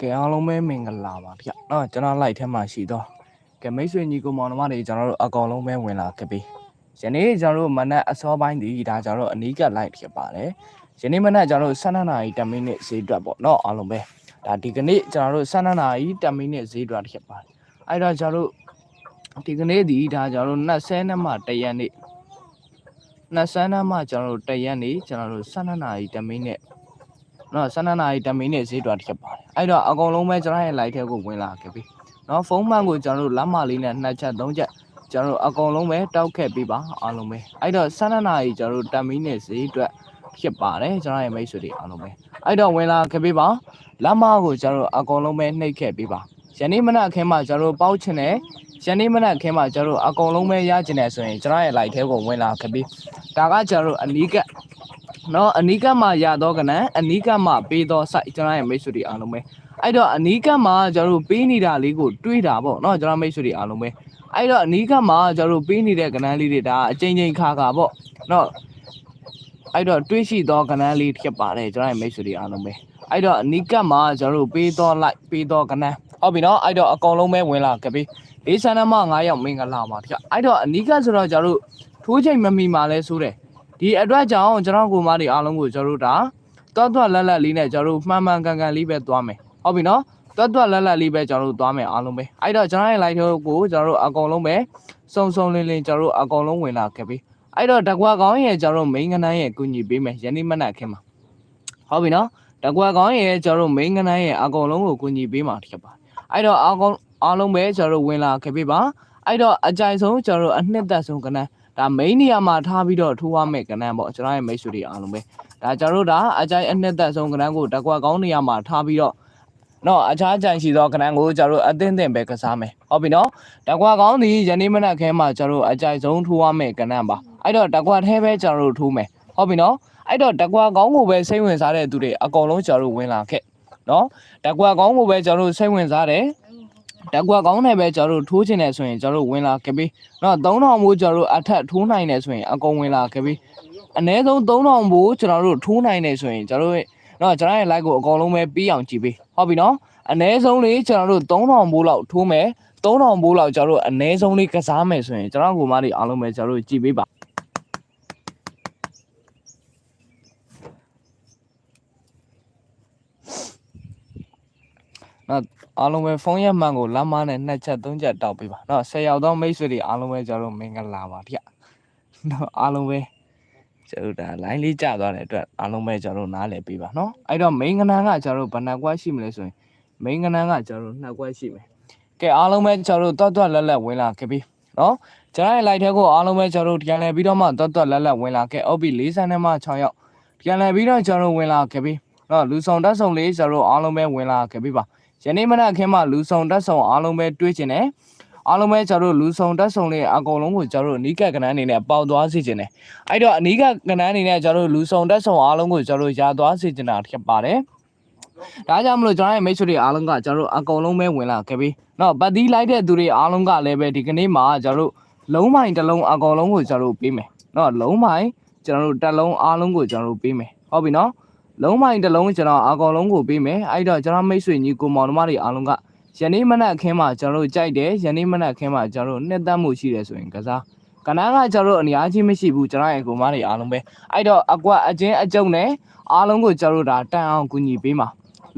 ကဲအားလုံးပဲမင်္ဂလာပါဗျ။နော်ကျွန်တော် live ထဲမှာရှိတော့ကဲမိတ်ဆွေညီကိုမောင်နှမတွေကျွန်တော်တို့အကောင်လုံးပဲဝင်လာခဲ့ပြီ။ယနေ့ကျွန်တော်တို့မနက်အစောပိုင်းဒီဒါကျွန်တော်တို့အနီးက live ဖြစ်ပါတယ်။ယနေ့မနက်ကျွန်တော်တို့12နာရီ10မိနစ်ဈေးတွက်ပေါ့နော်အားလုံးပဲ။ဒါဒီကနေ့ကျွန်တော်တို့12နာရီ10မိနစ်ဈေးတွက်ဖြစ်ပါတယ်။အဲ့တော့ကျွန်တော်တို့ဒီကနေ့ဒီဒါကျွန်တော်တို့20နဲ့မှ1ရက်နေ့20နဲ့မှကျွန်တော်တို့1ရက်နေ့ကျွန်တော်တို့12နာရီ10မိနစ် နော်12နာရီ10မိနစ်ဈေးတွက်ဖြစ်ပါတယ်အဲ့တော့အကုန်လုံးပဲကျွန်တော်ရဲ့ live ထဲကိုဝင်လာခဲ့ပြီနော်ဖုန်းမှန်ကိုကျွန်တော်တို့လက်မလေးနဲ့နှစ်ချက်သုံးချက်ကျွန်တော်တို့အကုန်လုံးပဲတောက်ခဲ့ပြီးပါအားလုံးပဲအဲ့တော့12နာရီကျွန်တော်တို့10မိနစ်ဈေးတွက်ဖြစ်ပါတယ်ကျွန်တော်ရဲ့မိတ်ဆွေတွေအားလုံးပဲအဲ့တော့ဝင်လာခဲ့ပြီးပါလက်မကိုကျွန်တော်တို့အကုန်လုံးပဲနှိပ်ခဲ့ပြီးပါယနေ့မနက်ခင်းမှာကျွန်တော်တို့ပေါက်ချင်တယ်ယနေ့မနက်ခင်းမှာကျွန်တော်တို့အကုန်လုံးပဲရကျင်တယ်ဆိုရင်ကျွန်တော်ရဲ့ live ထဲကိုဝင်လာခဲ့ပြီးဒါကကျွန်တော်တို့အနီးကပ် နော်အနီးကပ်မှာရတော့ကနန်အနီးကပ်မှာပေးတော့ site ကျွန်တော်ရဲ့မိတ်ဆွေတွေအားလုံးပဲအဲ့တော့အနီးကပ်မှာကျွန်တော်တို့ပေးနေတာလေးကိုတွေးတာပေါ့နော်ကျွန်တော်မိတ်ဆွေတွေအားလုံးပဲအဲ့တော့အနီးကပ်မှာကျွန်တော်တို့ပေးနေတဲ့ကနန်းလေးတွေဒါအချိန်ချင်းခါခါပေါ့နော်အဲ့တော့တွေးရှိတော့ကနန်းလေးဖြစ်ပါတယ်ကျွန်တော်ရဲ့မိတ်ဆွေတွေအားလုံးပဲအဲ့တော့အနီးကပ်မှာကျွန်တော်တို့ပေးတော့လိုက်ပေးတော့ကနန်းဟုတ်ပြီနော်အဲ့တော့အကောင်လုံးပဲဝင်လာကြပြီလေးဆန်းနမ9ရောက်မင်္ဂလာပါတခါအဲ့တော့အနီးကပ်ဆိုတော့ကျွန်တော်တို့ထိုးချိန်မမီမှာလဲဆိုတယ် ဒီအတွက်ကြောင့်ကျွန်တော်ကိုမတွေအားလုံးကိုကျွန်တော်တို့ဒါတွတ်တွတ်လက်လက်လေးနဲ့ကျွန်တော်တို့မှန်မှန်ကန်ကန်လေးပဲသွားမယ်ဟုတ်ပြီနော်တွတ်တွတ်လက်လက်လေးပဲကျွန်တော်တို့သွားမယ်အားလုံးပဲအဲ့တော့ကျွန်တော်ရဲ့ live ကိုကျွန်တော်တို့အကုန်လုံးပဲစုံစုံလင်းလင်းကျွန်တော်တို့အကုန်လုံးဝင်လာခဲ့ပြီအဲ့တော့တကွာကောင်းရဲ့ကျွန်တော်တို့ main ကနန်းရဲ့ကူညီပေးမယ်ယနေ့မနက်ခင်းမှာဟုတ်ပြီနော်တကွာကောင်းရဲ့ကျွန်တော်တို့ main ကနန်းရဲ့အကုန်လုံးကိုကူညီပေးမှာဖြစ်ပါအဲ့တော့အကုန်အားလုံးပဲကျွန်တော်တို့ဝင်လာခဲ့ပြီပါအဲ့တော့အကြိုက်ဆုံးကျွန်တော်တို့အနှစ်သက်ဆုံးကနန်း ဒါ main နေရာမှာထားပြီးတော့ထိုးရမယ်ကဏ္ဍပေါ့ကျွန်တော်ရဲ့မိတ်ဆွေတွေအားလုံးပဲဒါကျွန်တော်တို့ဒါအကြိုက်အနှစ်သက်ဆုံးကဏ္ဍကိုတကွက်ကောင်းနေရာမှာထားပြီးတော့နော်အခြားကြိုင်ရှိသောကဏ္ဍကိုကျွန်တော်တို့အသင်းသင်ပဲကစားမယ်ဟုတ်ပြီနော်တကွက်ကောင်းဒီယနေ့မနက်ခင်းမှာကျွန်တော်တို့အကြိုက်ဆုံးထိုးရမယ်ကဏ္ဍပါအဲ့တော့တကွက်ထဲပဲကျွန်တော်တို့ထိုးမယ်ဟုတ်ပြီနော်အဲ့တော့တကွက်ကောင်းကိုပဲစိတ်ဝင်စားတဲ့သူတွေအကုန်လုံးကျွန်တော်တို့ဝင်လာခဲ့နော်တကွက်ကောင်းကိုပဲကျွန်တော်တို့စိတ်ဝင်စားတယ် တကွက်ကောင်းနဲ့ပဲကျွန်တော်တို့ထိုးချင်တယ်ဆိုရင်ကျွန်တော်တို့ဝင်လာခဲ့ပြီနော်3000ဘူးကျွန်တော်တို့အထက်ထိုးနိုင်တယ်ဆိုရင်အကုန်ဝင်လာခဲ့ပြီအနည်းဆုံး3000ဘူးကျွန်တော်တို့ထိုးနိုင်တယ်ဆိုရင်ကျွန်တော်တို့နော်ကျွန်တော်ရဲ့ like ကိုအကုန်လုံးပဲပြီးအောင်ကြည့်ပေးဟုတ်ပြီနော်အနည်းဆုံးလေးကျွန်တော်တို့3000ဘူးလောက်ထိုးမယ်3000ဘူးလောက်ကျွန်တော်တို့အနည်းဆုံးလေးကစားမယ်ဆိုရင်ကျွန်တော်ကိုမတွေအားလုံးပဲကျွန်တော်တို့ကြည့်ပေးပါနော် အားလုံးပဲဖုန်းရက်မှန်ကိုလမ်းမနဲ့နှစ်ချက်သုံးချက်တောက်ပေးပါနော်10ရောက်သောမိတ်ဆွေတွေအားလုံးပဲကျွန်တော်တို့မင်္ဂလာပါဗျနော်အားလုံးပဲကျွန်တော်တို့ဒါ line လေးကျသွားတဲ့အတွက်အားလုံးပဲကျွန်တော်တို့နားလည်ပေးပါနော်အဲ့တော့ main ကဏ္ဍကကျွန်တော်တို့ဘယ်နှကွက်ရှိမလဲဆိုရင် main ကဏ္ဍကကျွန်တော်တို့နှစ်ကွက်ရှိမယ်ကဲအားလုံးပဲကျွန်တော်တို့တွတ်တွတ်လက်လက်ဝင်လာခဲ့ပြီနော်ကျွန်တော်ရဲ့ live ထဲကိုအားလုံးပဲကျွန်တော်တို့ပြန်လည်ပြီးတော့မှတွတ်တွတ်လက်လက်ဝင်လာခဲ့ OB 40နဲ့မှ6ရောက်ပြန်လည်ပြီးတော့ကျွန်တော်တို့ဝင်လာခဲ့ပြီနော်လူဆောင်တက်ဆောင်လေးကျွန်တော်တို့အားလုံးပဲဝင်လာခဲ့ပြီပါ ယနေ့မနက်ခင်းမှာလူဆောင်တက်ဆောင်အားလုံးပဲတွေးကျင်တယ်အားလုံးပဲကျွန်တော်တို့လူဆောင်တက်ဆောင်လေးအကုန်လုံးကိုကျွန်တော်တို့အနီးကပ်ကဏ္ဍအနေနဲ့ပေါင်သွားစေချင်တယ်အဲ့တော့အနီးကပ်ကဏ္ဍအနေနဲ့ကျွန်တော်တို့လူဆောင်တက်ဆောင်အားလုံးကိုကျွန်တော်တို့ရာသွားစေချင်တာဖြစ်ပါတယ်ဒါကြောင့်မလို့ကျွန်တော်ရဲ့မိတ်ဆွေတွေအားလုံးကကျွန်တော်တို့အကုန်လုံးပဲဝင်လာခဲ့ပြီ။နောက်ပတ်သီးလိုက်တဲ့သူတွေအားလုံးကလည်းပဲဒီကနေ့မှာကျွန်တော်တို့လုံးပိုင်းတစ်လုံးအကုန်လုံးကိုကျွန်တော်တို့ပေးမယ်။နော်လုံးပိုင်းကျွန်တော်တို့တစ်လုံးအားလုံးကိုကျွန်တော်တို့ပေးမယ်။ဟုတ်ပြီနော်။ လုံးမိုင်တစ်လုံးကျွန်တော်အကောင်လုံးကိုပေးမယ်အဲ့တော့ကျွန်တော်မိတ်ဆွေညီကိုမောင်နှမတွေအားလုံးကယနေ့မနက်ခင်းမှာကျွန်တော်တို့ကြိုက်တယ်ယနေ့မနက်ခင်းမှာကျွန်တော်တို့နှစ်သက်မှုရှိတယ်ဆိုရင်ကစားကနားကကျွန်တော်တို့အများကြီးမရှိဘူးကျွန်တော်ရဲ့ကိုမတွေအားလုံးပဲအဲ့တော့အကွက်အချင်းအကျုံနဲ့အားလုံးကိုကျွန်တော်တို့ဒါတန်အောင်ကူညီပေးမှာ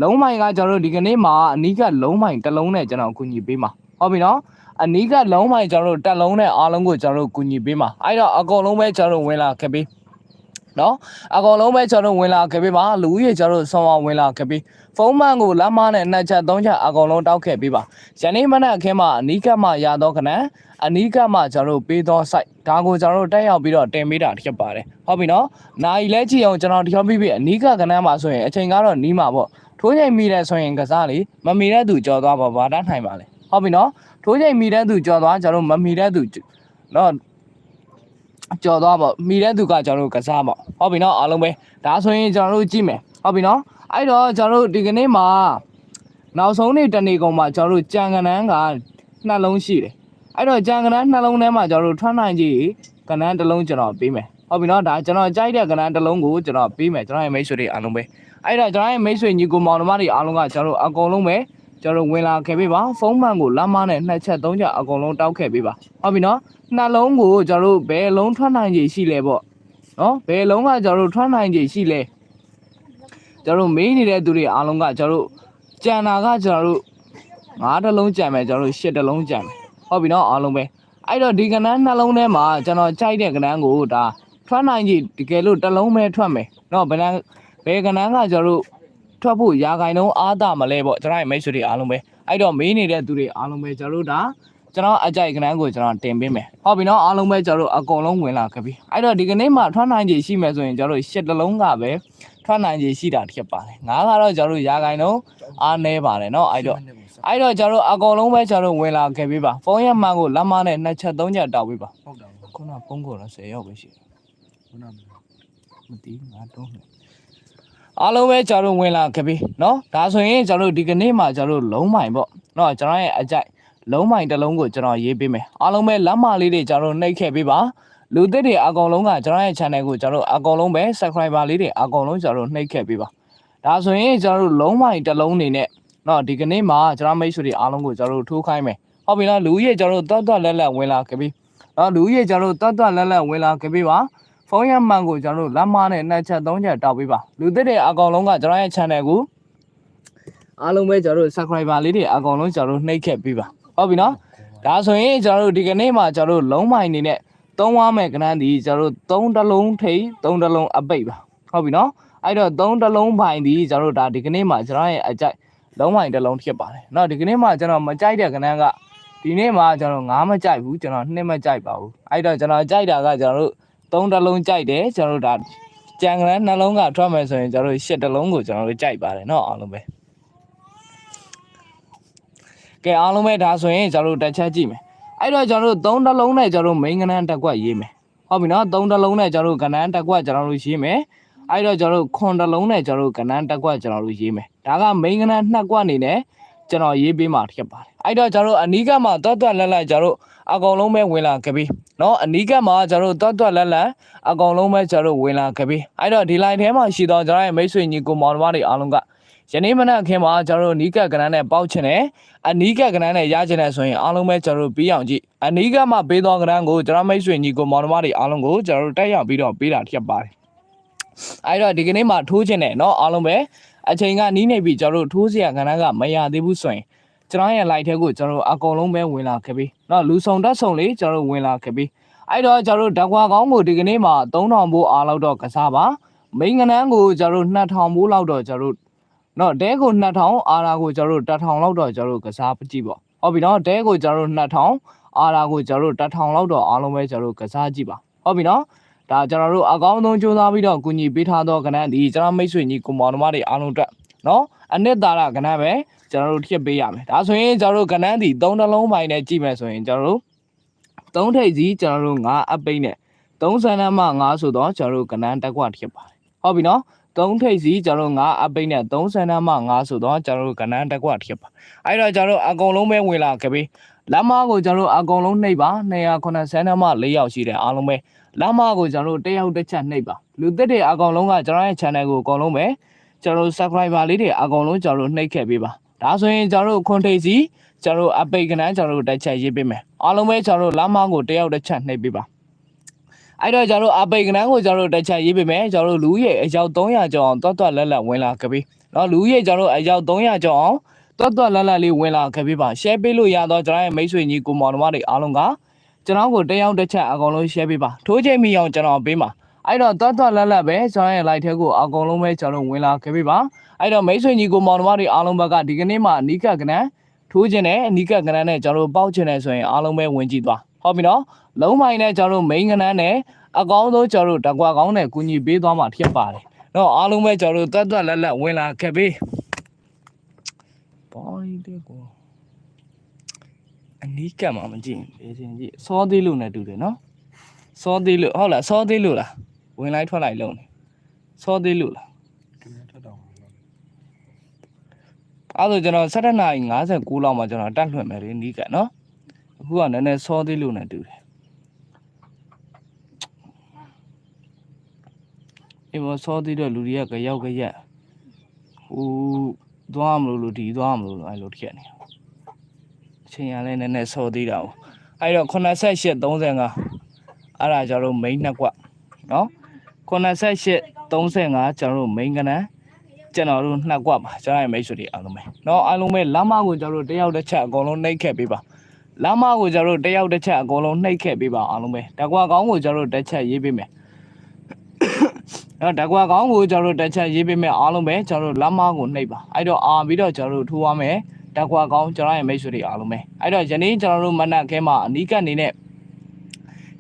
လုံးမိုင်ကကျွန်တော်တို့ဒီကနေ့မှာအနီးကလုံးမိုင်တစ်လုံးနဲ့ကျွန်တော်ကူညီပေးမှာဟုတ်ပြီနော်အနီးကလုံးမိုင်ကျွန်တော်တို့တက်လုံးနဲ့အားလုံးကိုကျွန်တော်တို့ကူညီပေးမှာအဲ့တော့အကောင်လုံးပဲကျွန်တော်တို့ဝင်လာခဲ့ပြီ နော်အကောင်လုံးပဲကျွန်တော်တို့ဝင်လာခဲ့ပြီပါလူကြီးကျွန်တော်တို့ဆောင်းအောင်ဝင်လာခဲ့ပြီဖုန်းမှန်ကိုလက်မနဲ့နှစ်ချက်သုံးချက်အကောင်လုံးတောက်ခဲ့ပြီပါယနေ့မနက်ခင်းမှာအနီးကပ်မှရတော့ခဏအနီးကပ်မှကျွန်တော်တို့ပေးတော့ site ဒါကိုကျွန်တော်တို့တက်ရောက်ပြီးတော့တင်ပေးတာဖြစ်ပါတယ်ဟုတ်ပြီနော်နိုင်လဲကြည့်အောင်ကျွန်တော်တျောပြီးပြီအနီးကပ်ကဏ္ဍမှာဆိုရင်အချိန်ကတော့နီးမှာပေါ့ထိုးချိန်မိတယ်ဆိုရင်ကစားလေမမီတဲ့သူကြော်သွားပါဘာတတ်နိုင်ပါလဲဟုတ်ပြီနော်ထိုးချိန်မိတဲ့သူကြော်သွားကျွန်တော်တို့မမီတဲ့သူနော် ကြော်သွားပေါ့မိတဲ့သူကကျွန်တော်တို့ကစားပေါ့ဟုတ်ပြီနော်အားလုံးပဲဒါဆိုရင်ကျွန်တော်တို့ကြည့်မယ်ဟုတ်ပြီနော်အဲ့တော့ကျွန်တော်တို့ဒီကနေ့မှာနောက်ဆုံးနေ့တနေ့ကုန်မှာကျွန်တော်တို့ကြံကနန်းကနှလုံးရှိတယ်အဲ့တော့ကြံကနန်းနှလုံးထဲမှာကျွန်တော်တို့ထွက်နိုင်ကြီးကနန်းတစ်လုံးကျွန်တော်ပေးမယ်ဟုတ်ပြီနော်ဒါကျွန်တော်ကြိုက်တဲ့ကနန်းတစ်လုံးကိုကျွန်တော်ပေးမယ်ကျွန်တော်ရဲ့မိတ်ဆွေတွေအားလုံးပဲအဲ့တော့ကျွန်တော်ရဲ့မိတ်ဆွေညီကိုမောင်နှမတွေအားလုံးကကျွန်တော်တို့အကုန်လုံးပဲ ကျွန်တော်တို့ဝင်လာခဲ့ပေးပါဖုန်းမှန်ကိုလက်မနဲ့နှစ်ချက်သုံးချက်အကုန်လုံးတောက်ခဲ့ပေးပါဟုတ်ပြီနော်နှလုံးကိုကျွန်တော်တို့ဘယ်လုံးထွက်နိုင်ခြေရှိလဲပေါ့နော်ဘယ်လုံးကကျွန်တော်တို့ထွက်နိုင်ခြေရှိလဲကျွန်တော်တို့မေးနေတဲ့သူတွေအားလုံးကကျွန်တော်တို့ကြံတာကကျွန်တော်တို့ငါးတစ်လုံးကြံမယ်ကျွန်တော်တို့ရှစ်တစ်လုံးကြံမယ်ဟုတ်ပြီနော်အားလုံးပဲအဲ့တော့ဒီကဏ္ဍနှလုံးထဲမှာကျွန်တော်ကြိုက်တဲ့ကဏ္ဍကိုဒါထွက်နိုင်ခြေတကယ်လို့တစ်လုံးပဲထွက်မယ်နော်ဘယ်နှဘယ်ကဏ္ဍကကျွန်တော်တို့ ထွက်ဖို့ရာဂိုင်လုံးအားတာမလဲပေါ့ကျွန်တော်ရဲ့မိတ်ဆွေတွေအားလုံးပဲအဲ့တော့မေးနေတဲ့သူတွေအားလုံးပဲကျွန်တော်တို့ဒါကျွန်တော်အကြိုက်ကနန်းကိုကျွန်တော်တင်ပေးမယ်ဟုတ်ပြီနော်အားလုံးပဲကျွန်တော်တို့အကုန်လုံးဝင်လာခဲ့ပြီအဲ့တော့ဒီကနေ့မှထွက်နိုင်ခြေရှိမယ်ဆိုရင်ကျွန်တော်တို့ရှစ်တလုံးကပဲထွက်နိုင်ခြေရှိတာတစ်ချက်ပါတယ်ငါးကတော့ကျွန်တော်တို့ရာဂိုင်လုံးအားနေပါတယ်နော်အဲ့တော့အဲ့တော့ကျွန်တော်တို့အကုန်လုံးပဲကျွန်တော်တို့ဝင်လာခဲ့ပြီပါဖုန်းရမှန်ကိုလက်မနဲ့နှစ်ချက်သုံးချက်တောက်ပေးပါဟုတ်တာပေါ့ခုနဖုန်းကိုတော့10ရောက်ပဲရှိတယ်ခုနကမသိဘူးငါတော့မယ် အားလုံးပဲကျွန်တော်တို့ဝင်လာခဲ့ပြီเนาะဒါဆိုရင်ကျွန်တော်တို့ဒီကနေ့မှာကျွန်တော်တို့လုံးမိုင်ပေါ့เนาะကျွန်တော်ရဲ့အကြိုက်လုံးမိုင်တစ်လုံးကိုကျွန်တော်ရေးပေးမယ်အားလုံးပဲလက်မလေးတွေကျွန်တော်တို့နှိပ်ခဲ့ပေးပါလူသစ်တွေအကောင်လုံးကကျွန်တော်ရဲ့ channel ကိုကျွန်တော်တို့အကောင်လုံးပဲ subscriber လေးတွေအကောင်လုံးကျွန်တော်တို့နှိပ်ခဲ့ပေးပါဒါဆိုရင်ကျွန်တော်တို့လုံးမိုင်တစ်လုံးနေနဲ့เนาะဒီကနေ့မှာကျွန်တော်မိတ်ဆွေတွေအားလုံးကိုကျွန်တော်တို့ထိုးခိုင်းမယ်ဟုတ်ပြီလားလူကြီးကျွန်တော်တို့တွတ်တွတ်လက်လက်ဝင်လာခဲ့ပြီเนาะလူကြီးကျွန်တော်တို့တွတ်တွတ်လက်လက်ဝင်လာခဲ့ပြီပါ ဖုန်းရမှန်ကိုကျွန်တော်တို့လက်မနဲ့နှစ်ချက်သုံးချက်တောက်ပေးပါလူသစ်တွေအကောင်လုံးကကျွန်တော်ရဲ့ channel ကိုအားလုံးပဲကျွန်တော်တို့ subscriber လေးတွေအကောင်လုံးကျွန်တော်တို့နှိပ်ခဲ့ပေးပါဟုတ်ပြီနော်ဒါဆိုရင်ကျွန်တော်တို့ဒီကနေ့မှာကျွန်တော်တို့လုံးမိုင်နေနဲ့သုံးဝါမဲ့ကဏ္ဍဒီကျွန်တော်တို့သုံးတလုံးထိပ်သုံးတလုံးအပိတ်ပါဟုတ်ပြီနော်အဲ့တော့သုံးတလုံးပိုင်ဒီကျွန်တော်တို့ဒါဒီကနေ့မှာကျွန်တော်ရဲ့အကြိုက်လုံးမိုင်တစ်လုံးဖြစ်ပါတယ်เนาะဒီကနေ့မှာကျွန်တော်မကြိုက်တဲ့ကဏ္ဍကဒီနေ့မှာကျွန်တော်ငါးမကြိုက်ဘူးကျွန်တော်နှစ်မကြိုက်ပါဘူးအဲ့တော့ကျွန်တော်ကြိုက်တာကကျွန်တော်တို့ သုံးတစ်လုံးကြိုက်တယ်ကျွန်တော်တို့ဒါကြံကလေးနှလုံးကထွက်မယ်ဆိုရင်ကျွန်တော်တို့ရှစ်တစ်လုံးကိုကျွန်တော်တို့ကြိုက်ပါတယ်เนาะအားလုံးပဲကဲအားလုံးပဲဒါဆိုရင်ကျွန်တော်တို့တစ်ချက်ကြည့်မယ်အဲ့တော့ကျွန်တော်တို့သုံးတစ်လုံးနဲ့ကျွန်တော်တို့ main ကဏ္ဍတစ်ကွက်ရေးမယ်ဟုတ်ပြီเนาะသုံးတစ်လုံးနဲ့ကျွန်တော်တို့ကဏ္ဍတစ်ကွက်ကျွန်တော်တို့ရေးမယ်အဲ့တော့ကျွန်တော်တို့ခွန်တစ်လုံးနဲ့ကျွန်တော်တို့ကဏ္ဍတစ်ကွက်ကျွန်တော်တို့ရေးမယ်ဒါက main ကဏ္ဍနှစ်ကွက်အနေနဲ့ ကျွန်တော်ရေးပေးမှာဖြစ်ပါတယ်အဲ့တော့ကျွန်တော်တို့အနီးကပ်မှာတွတ်တွတ်လက်လက်ကျွန်တော်တို့အကောင်လုံးပဲဝင်လာခဲ့ပြီเนาะအနီးကပ်မှာကျွန်တော်တို့တွတ်တွတ်လက်လက် အကောင်လုံးပဲကျွန်တော်တို့ဝင်လာခဲ့ပြီအဲ့တော့ဒီ line ထဲမှာရှိတော့ကျွန်တော်ရဲ့မိတ်ဆွေညီကိုမောင်နှမတွေအားလုံးကယနေ့မနက်ခင်းမှာကျွန်တော်တို့နီးကပ်ကနန်းနဲ့ပေါက်ချင်တယ်အနီးကပ်ကနန်းနဲ့ရချင်တယ်ဆိုရင်အားလုံးပဲကျွန်တော်တို့ပြီးအောင်ကြည့်အနီးကပ်မှာပေးသောကနန်းကိုကျွန်တော်မိတ်ဆွေညီကိုမောင်နှမတွေအားလုံးကိုကျွန်တော်တို့တက်ရောက်ပြီးတော့ပေးတာဖြစ်ပါတယ်အဲ့တော့ဒီကနေ့မှာထိုးချင်တယ်เนาะအားလုံးပဲ အချိန်ကနီးနေပြီကျွန်တော်တို့ထိုးเสียကနန်းကမရသေးဘူးဆိုရင်ကျွန်တော်ရဲ့ line ထဲကိုကျွန်တော်တို့အကောင်လုံးပဲဝင်လာခဲ့ပြီเนาะလူဆောင်တက်ဆောင်လေးကျွန်တော်တို့ဝင်လာခဲ့ပြီ အဲ့တော့ကျွန်တော်တို့ဓာတ်ကွာကောင်းကိုဒီကနေ့မှာ3000ဘိုးအားလောက်တော့ကစားပါမိန်ကနန်းကိုကျွန်တော်တို့2000ဘိုးလောက်တော့ကျွန်တော်တို့နော်တဲကို2000အာရာကိုကျွန်တော်တို့1000လောက်တော့ကျွန်တော်တို့ကစားကြည့်ပေါ့ဟုတ်ပြီနော်တဲကိုကျွန်တော်တို့2000အာရာကိုကျွန်တော်တို့1000လောက်တော့အားလုံးပဲကျွန်တော်တို့ကစားကြည့်ပါဟုတ်ပြီနော် ဒါကျွန်တော်တို့အကောင်းဆုံးစူးစမ်းပြီးတော့ကူညီပေးထားသောကဏ္ဍဒီကျွန်တော်မိတ်ဆွေညီကိုမောင်နှမတွေအားလုံးအတွက်နော်အနှစ်သာရကဏ္ဍပဲကျွန်တော်တို့ထည့်ပေးရမယ်ဒါဆိုရင်ကျွန်တော်တို့ကဏ္ဍဒီ3နှလုံးပိုင်းနဲ့ကြည့်မယ်ဆိုရင်ကျွန်တော်တို့သုံးထိပ်စီကျွန်တော်တို့9အပိတ်နဲ့3ဆန်းတန်းမှ9ဆိုတော့ကျွန်တော်တို့ကဏ္ဍတက်ကွာဖြစ်ပါတယ်ဟုတ်ပြီနော်သုံးထိပ်စီကျွန်တော်တို့9အပိတ်နဲ့3ဆန်းတန်းမှ9ဆိုတော့ကျွန်တော်တို့ကဏ္ဍတက်ကွာဖြစ်ပါအဲ့တော့ကျွန်တော်တို့အကုန်လုံးပဲဝင်လာခဲ့ပြီလက်မကိုကျွန်တော်တို့အကုန်လုံးနှိပ်ပါ290ဆန်းတန်းမှ4ယောက်ရှိတယ်အားလုံးပဲ လမ်းမကိုကျွန်တော်တို့တယောက်တစ်ချက်နှိပ်ပါလူသက်တွေအကောင်လုံးကကျွန်တော်ရဲ့ channel ကိုအကောင်လုံးပဲကျွန်တော် subscriber လေးတွေအကောင်လုံးကျွန်တော်နှိပ်ခဲ့ပေးပါဒါဆိုရင်ကျွန်တော်တို့ခွန်ထိပ်စီကျွန်တော်အပိတ်ကနန်းကျွန်တော်တို့တစ်ချက်ရေးပေးမယ်အားလုံးပဲကျွန်တော်လမ်းမကိုတယောက်တစ်ချက်နှိပ်ပေးပါအဲ့တော့ကျွန်တော်အပိတ်ကနန်းကိုကျွန်တော်တစ်ချက်ရေးပေးမယ်ကျွန်တော်လူရဲ့အယောက်300ကျော်အောင်တွတ်တွတ်လက်လက်ဝင်လာကြပြီနော်လူရဲ့ကျွန်တော်အယောက်300ကျော်အောင်တွတ်တွတ်လက်လက်လေးဝင်လာကြပြီပါ share ပေးလို့ရတော့ကျွန်တော်ရဲ့မိတ်ဆွေညီကိုမောင်တို့အားလုံးက ကျွန်တော်ကိုတယောက်တစ်ချက်အကုန်လုံး share ပေးပါထိုးချိန်မိအောင်ကျွန်တော်ပေးပါအဲ့တော့တွတ်တွတ်လက်လက်ပဲကျွန်တော်ရဲ့ live ထဲကိုအကုန်လုံးပဲကျွန်တော်ဝင်လာခဲ့ပြီပါအဲ့တော့မိတ်ဆွေညီကိုမောင်နှမတွေအားလုံးဘက်ကဒီကနေ့မှအနိကကနန်းထိုးခြင်းနဲ့အနိကကဏ္ဍနဲ့ကျွန်တော်တို့ပေါက်ခြင်းနဲ့ဆိုရင်အားလုံးပဲဝင်ကြည့်သွားဟုတ်ပြီနော်လုံးမိုင်းနဲ့ကျွန်တော်တို့ main ကဏ္ဍနဲ့အကောင်းဆုံးကျွန်တော်တို့တကွာကောင်းနဲ့ကူညီပေးသွားမှာဖြစ်ပါတယ်နော်အားလုံးပဲကျွန်တော်တို့တွတ်တွတ်လက်လက်ဝင်လာခဲ့ပြီပိုင်းတဲ့ကို အနိကမှာမကြည့်ဘူးဘယ်ချင်းကြည့်စောသေးလို့နဲ့တူတယ်နော်စောသေးလို့ဟုတ်လားစောသေးလို့လားဝင်လိုက်ထွက်လိုက်လုံးနေစောသေးလို့လားဒီနေ့ထက်တော့အဲ့ဒါကျွန်တော်7နာရီ59လောက်မှကျွန်တော်တက်လွှင့်မယ်လေနီးကနော်အခုကနည်းနည်းစောသေးလို့နဲ့တူတယ်အေးမစောသေးတော့လူတွေကကြောက်ကရက်ဦးသွားမလို့လို့ဒီသွားမလို့လို့အဲ့လိုထက်နေ အချိန်ရလဲနည်းနည်းစောသေးတာ哦အဲ့တော့88 35အဲ့ဒါကျတော့ main နှစ်ကွနော်88 35ကျွန်တော်တို့ main ကနန်းကျွန်တော်တို့နှစ်ကွပါကျွန်တော်ရဲ့မိတ်ဆွေတွေအားလုံးပဲနော်အားလုံးပဲလမ်းမကိုကျွန်တော်တို့တယောက်တစ်ချက်အကုန်လုံးနှိပ်ခဲ့ပေးပါလမ်းမကိုကျွန်တော်တို့တယောက်တစ်ချက်အကုန်လုံးနှိပ်ခဲ့ပေးပါအားလုံးပဲတကွာကောင်းကိုကျွန်တော်တို့တစ်ချက်ရေးပေးမယ်အဲ့တော့ဓကွာကောင်းကိုကျွန်တော်တို့တစ်ချက်ရေးပေးမယ်အားလုံးပဲကျွန်တော်တို့လက်မကိုနှိပ်ပါအဲ့တော့အာပြီးတော့ကျွန်တော်တို့ထိုးရမယ် ဓကွာကောင်းကျွန်တော်ရဲ့မိတ်ဆွေတွေအားလုံးပဲအဲ့တော့ယနေ့ကျွန်တော်တို့မနက်ခင်းမှာအနီးကပ်နေနဲ့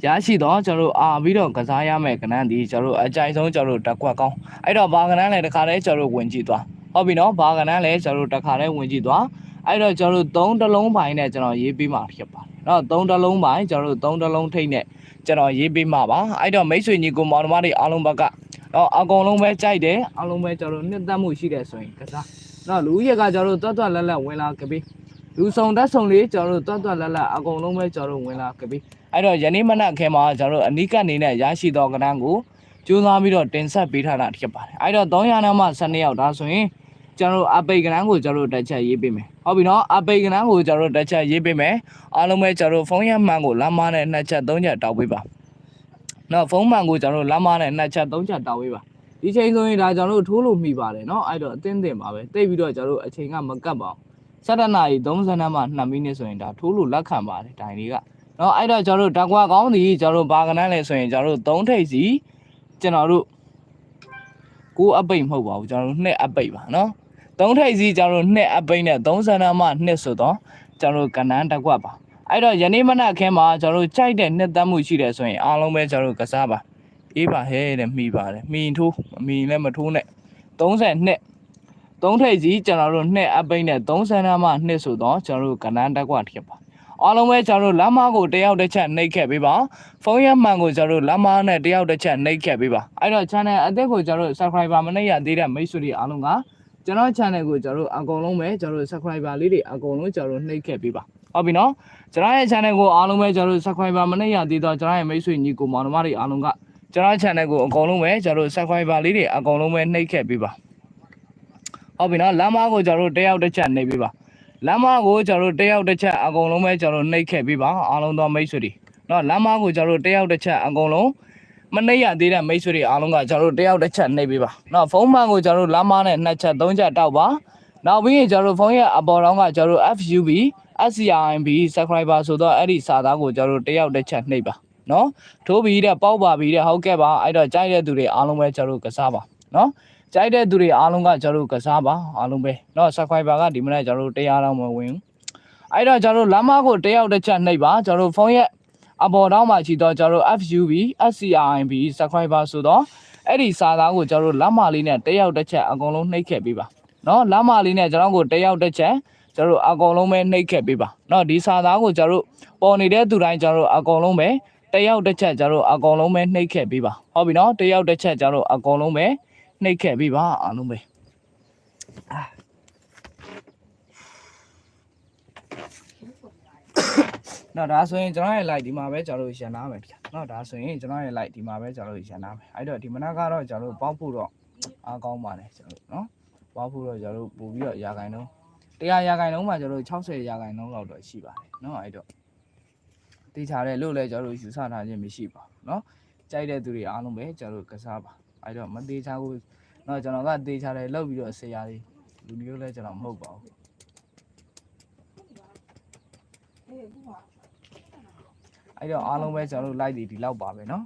ရရှိတော့ကျွန်တော်တို့အာပြီးတော့ကစားရမယ်ကဏ္ဍဒီကျွန်တော်တို့အကြိုက်ဆုံးကျွန်တော်တို့ဓကွာကောင်းအဲ့တော့ဘာကဏ္ဍလဲတခါလဲကျွန်တော်တို့ဝင်ကြည့်သွားဟုတ်ပြီနော်ဘာကဏ္ဍလဲကျွန်တော်တို့တခါလဲဝင်ကြည့်သွားအဲ့တော့ကျွန်တော်တို့သုံးတစ်လုံးပိုင်းနဲ့ကျွန်တော်ရေးပေးမှာဖြစ်ပါတယ်နော်သုံးတစ်လုံးပိုင်းကျွန်တော်တို့သုံးတစ်လုံးထိတ်နဲ့ကျွန်တော်ရေးပေးမှာပါအဲ့တော့မိတ်ဆွေညီကိုမောင်နှမတွေအားလုံးဘက်ကတော့အကုန်လုံးပဲကြိုက်တယ်အလုံးပဲကျွန်တော်တို့နှစ်သက်မှုရှိတယ်ဆိုရင်ကစား တော့လူရက်ကကျွန်တော်တို့တွတ်တွတ်လက်လက်ဝင်လာကပေးလူဆောင်တက်ဆောင်လေးကျွန်တော်တို့တွတ်တွတ်လက်လက်အကုန်လုံးပဲကျွန်တော်တို့ဝင်လာကပေးအဲ့တော့ယနေ့မနက်ခဲမှာကျွန်တော်တို့အနီးကနေနဲ့ရရှိသောကဏ္ဍကိုကျိုးစားပြီးတော့တင်ဆက်ပေးထားတာဖြစ်ပါတယ်အဲ့တော့300နာမှ12ရောက်ဒါဆိုရင်ကျွန်တော်တို့အပိတ်ကဏ္ဍကိုကျွန်တော်တို့တစ်ချက်ရေးပေးမယ်ဟုတ်ပြီနော်အပိတ်ကဏ္ဍကိုကျွန်တော်တို့တစ်ချက်ရေးပေးမယ်အားလုံးပဲကျွန်တော်တို့ဖုန်းရမှန်ကိုလမ်းမနဲ့နှစ်ချက်သုံးချက်တောက်ပေးပါနော်ဖုန်းမှန်ကိုကျွန်တော်တို့လမ်းမနဲ့နှစ်ချက်သုံးချက်တောင်းဝေးပါ ဒီချိန်ဆိုရင်ဒါကျွန်တော်တို့ထိုးလို့မိပါတယ်เนาะအဲ့တော့အတင်းတင်ပါပဲတိတ်ပြီးတော့ကျွန်တော်တို့အချိန်ကမကတ်ပါဘူး7နာရီ30နာမှ2မိနစ်ဆိုရင်ဒါထိုးလို့လက်ခံပါတယ်ဒိုင်တွေကเนาะအဲ့တော့ကျွန်တော်တို့ဓာကွာကောင်းသည်ကျွန်တော်တို့ဘာကနန်းလဲဆိုရင်ကျွန်တော်တို့3ထိပ်စီကျွန်တော်တို့ကိုအပိတ်မဟုတ်ပါဘူးကျွန်တော်တို့2အပိတ်ပါเนาะ3ထိပ်စီကျွန်တော်တို့2အပိတ်နဲ့30နာမှ2ဆိုတော့ကျွန်တော်တို့ကနန်းတစ်ကွက်ပါ အဲ့တော့ယနေ့မနက်ခင်းမှာကျွန်တော်တို့ကြိုက်တဲ့နှစ်သက်မှုရှိတယ်ဆိုရင်အားလုံးပဲကျွန်တော်တို့ကစားပါ အေးပါဟဲတဲ့မိပါတယ်မိရင်ထိုးမမိရင်လည်းမထိုးနဲ့32 3ထိပ်စီကျွန်တော်တို့2အပိတ်နဲ့30နာမှ2ဆိုတော့ကျွန်တော်တို့ကဏ္ဍတက်ကွာဖြစ်ပါအားလုံးပဲကျွန်တော်တို့လမ်းမကိုတယောက်တစ်ချက်နှိပ်ခဲ့ပေးပါဖုန်းရမှန်ကိုကျွန်တော်တို့လမ်းမနဲ့တယောက်တစ်ချက်နှိပ်ခဲ့ပေးပါအဲ့တော့ channel အသက်ကိုကျွန်တော်တို့ subscriber မနှိပ်ရသေးတဲ့မိတ်ဆွေတွေအားလုံးကကျွန်တော် channel ကိုကျွန်တော်တို့အကုန်လုံးပဲကျွန်တော်တို့ subscriber လေးတွေအကုန်လုံးကျွန်တော်တို့နှိပ်ခဲ့ပေးပါဟုတ်ပြီနော်ကျွန်တော်ရဲ့ channel ကိုအားလုံးပဲကျွန်တော်တို့ subscriber မနဲ့ရသေးတော့ကျွန်တော်ရဲ့မိတ်ဆွေညီကိုမောင်နှမတွေအားလုံးက ကျွန်တော် channel ကိုအကုန်လုံးပဲကျွန်တော်တို့ subscriber လေးတွေအကုန်လုံးပဲနှိပ်ခဲ့ပေးပါဟုတ်ပြီနော်လမ်းမကိုကျွန်တော်တို့တယောက်တစ်ချက်နှိပ်ပေးပါလမ်းမကိုကျွန်တော်တို့တယောက်တစ်ချက်အကုန်လုံးပဲကျွန်တော်တို့နှိပ်ခဲ့ပေးပါအားလုံးသောမိတ်ဆွေတွေနော်လမ်းမကိုကျွန်တော်တို့တယောက်တစ်ချက်အကုန်လုံးမနှိပ်ရသေးတဲ့မိတ်ဆွေတွေအားလုံးကကျွန်တော်တို့တယောက်တစ်ချက်နှိပ်ပေးပါနော်ဖုန်းမှန်ကိုကျွန်တော်တို့လမ်းမနဲ့နှစ်ချက်သုံးချက်တောက်ပါနောက်ပြီးရင်ကျွန်တော်တို့ဖုန်းရဲ့အပေါ်တောင်းကကျွန်တော်တို့ FUB SCRMB subscriber ဆိုတော့အဲ့ဒီစာသားကိုကျွန်တော်တို့တယောက်တစ်ချက်နှိပ်ပါ နော်ထိုးပြီးတဲ့ပေါက်ပါပြီးတဲ့ဟုတ်ကဲ့ပါအဲ့တော့ကြိုက်တဲ့သူတွေအားလုံးပဲကျွန်တော်တို့ကစားပါနော်ကြိုက်တဲ့သူတွေအားလုံးကကျွန်တော်တို့ကစားပါအားလုံးပဲနော် subscriber ကဒီမနေ့ကျွန်တော်တို့တရားတော့မဝင်ဘူးအဲ့တော့ကျွန်တော်တို့လမ်းမကိုတယောက်တစ်ချက်နှိပ်ပါကျွန်တော်တို့ဖုန်းရဲ့အပေါ်တောင်းမှာချီတော့ကျွန်တော်တို့ FUB SCRMB subscriber ဆိုတော့အဲ့ဒီစာသားကိုကျွန်တော်တို့လမ်းမလေးနဲ့တယောက်တစ်ချက်အကုန်လုံးနှိပ်ခဲ့ပေးပါနော်လမ်းမလေးနဲ့ကျွန်တော်တို့တယောက်တစ်ချက် ကျွန်တော်တို့အကောင်လုံးပဲနှိပ်ခဲ့ပေးပါเนาะဒီစာသားကိုကျွန်တော်တို့ပေါ်နေတဲ့သူတိုင်းကျွန်တော်တို့အကောင်လုံးပဲ တယောက်တစ်ချက်ကျတော့အကောင်လုံးပဲနှိပ်ခဲ့ပြီးပါဟုတ်ပြီနော်တယောက်တစ်ချက်ကျတော့အကောင်လုံးပဲနှိပ်ခဲ့ပြီးပါအားလုံးပဲနော်ဒါဆိုရင်ကျွန်တော်ရဲ့ live ဒီမှာပဲကျွန်တော်ရန်နာမယ်ဗျာနော်ဒါဆိုရင်ကျွန်တော်ရဲ့ live ဒီမှာပဲကျွန်တော်ရန်နာမယ်အဲ့တော့ဒီမနက်ကတော့ကျွန်တော်ပေါက်ဖို့တော့အားကောင်းပါတယ်ကျွန်တော်နော်ပေါက်ဖို့တော့ကျွန်တော်ပို့ပြီးတော့ရာခိုင်နှုန်း100ရာခိုင်နှုန်းမှာကျွန်တော်60ရာခိုင်နှုန်းလောက်တော့ရှိပါတယ်နော်အဲ့တော့ တေးချတယ်လို့လည်းကျွန်တော်တို့ယူဆထားခြင်းမရှိပါဘူးเนาะကြိုက်တဲ့သူတွေအားလုံးပဲကျွန်တော်တို့ကစားပါအဲ့တော့မသေးချဘူးเนาะကျွန်တော်ကတေးချတယ်လောက်ပြီးတော့ဆရာလေးလူမျိုးလည်းကျွန်တော်မဟုတ်ပါဘူးအဲ့တော့အားလုံးပဲကျွန်တော်တို့ like ဒီဒီလောက်ပါပဲเนาะ